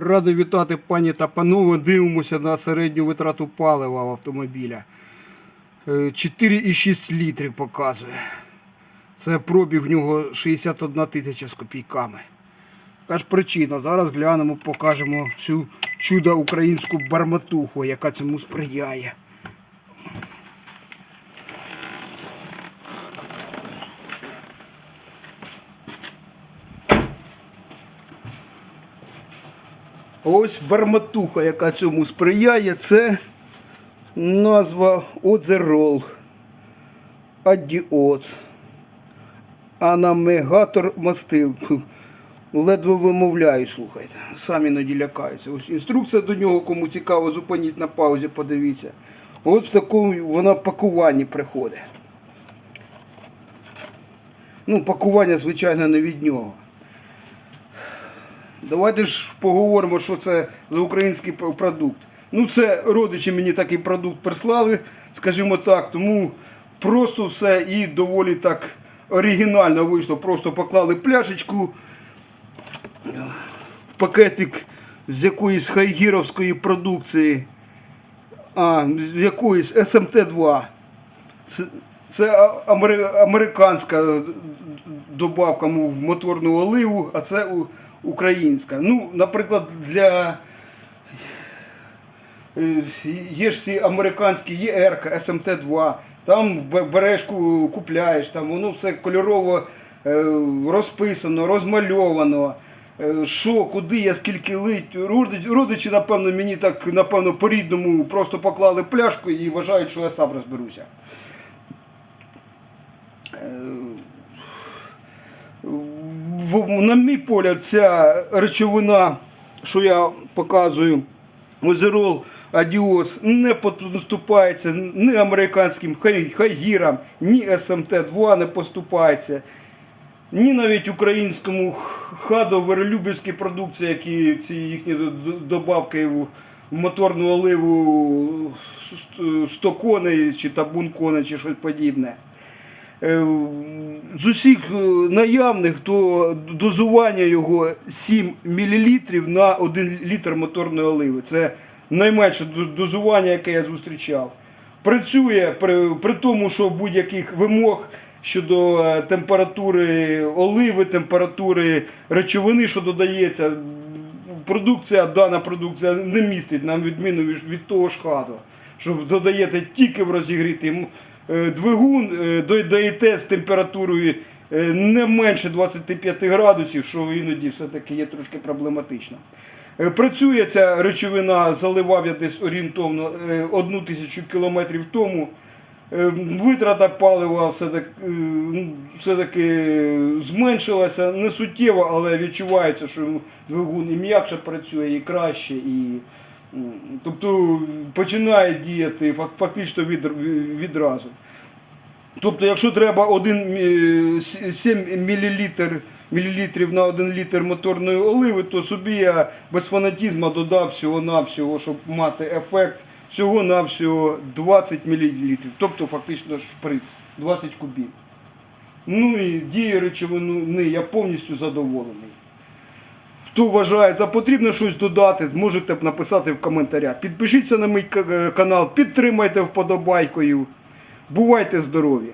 Радий вітати пані та панове. Дивимося на середню витрату палива в автомобіля. Е, 4,6 літрів показує. Це пробіг в нього 61 тисяча з копійками. Яка ж причина? Зараз глянемо, покажемо цю чудо українську барматуху, яка цьому сприяє. Ось барматуха, яка цьому сприяє, це назва Одзерол, Аддіоц, Анамегатор мастил. Ледве вимовляю, слухайте. Самі іноді лякаються. Ось інструкція до нього, кому цікаво, зупиніть на паузі, подивіться. От в такому вона пакуванні приходить. Ну, пакування, звичайно, не від нього. Давайте ж поговоримо, що це за український продукт. Ну, це родичі мені такий продукт прислали, скажімо так, тому просто все і доволі так оригінально вийшло. Просто поклали пляшечку, в пакетик з якоїсь хайгіровської продукції, а, з якоїсь СМТ-2. Це, американська добавка в моторну оливу, а це українська. Ну, наприклад, для е, є ж ці американські ЄРК, СМТ-2, там б- береш, ку- купляєш, там воно все кольорово е, розписано, розмальовано. Е, Що, куди я скільки лить. Родичі, напевно, мені так, напевно, по-рідному просто поклали пляшку і вважають, що я сам розберуся. В- на мій погляд, ця речовина, що я показую, озерол Адіос, не поступається ні американським хайгірам, ні СМТ-2 не поступається, ні навіть українському хадо веролюбівській продукції, які ці їхні добавки в моторну оливу 100 коней чи табун коней, чи щось подібне. Е, З усіх е, наявних, то дозування його 7 мл на 1 літр моторної оливи. Це найменше дозування, яке я зустрічав. Працює при, при тому, що будь-яких вимог щодо е, температури оливи, температури речовини, що додається, продукція, дана продукція не містить, на відміну від, того ж хаду, що додаєте тільки в розігрітий двигун, е, додаєте з температурою е, не менше 25 градусів, що іноді все-таки є трошки проблематично. Е, Працює ця речовина, заливав я десь орієнтовно е, одну тисячу кілометрів тому. Е, Витрата палива е, ну, все-таки зменшилася не суттєво, але відчувається, що двигун і м'якше працює, і краще, і тобто починає діяти фактично від, відразу. Тобто, якщо треба 1, 7 мл, мілілітрів на 1 літр моторної оливи, то собі я без фанатізму додав всього-навсього, щоб мати ефект, всього-навсього 20 мл. Тобто фактично шприц, 20 кубів. Ну і діє речовини я повністю задоволений. Хто вважає за потрібне щось додати, можете написати в коментарях. Підпишіться на мій канал, підтримайте вподобайкою. Бувайте здорові!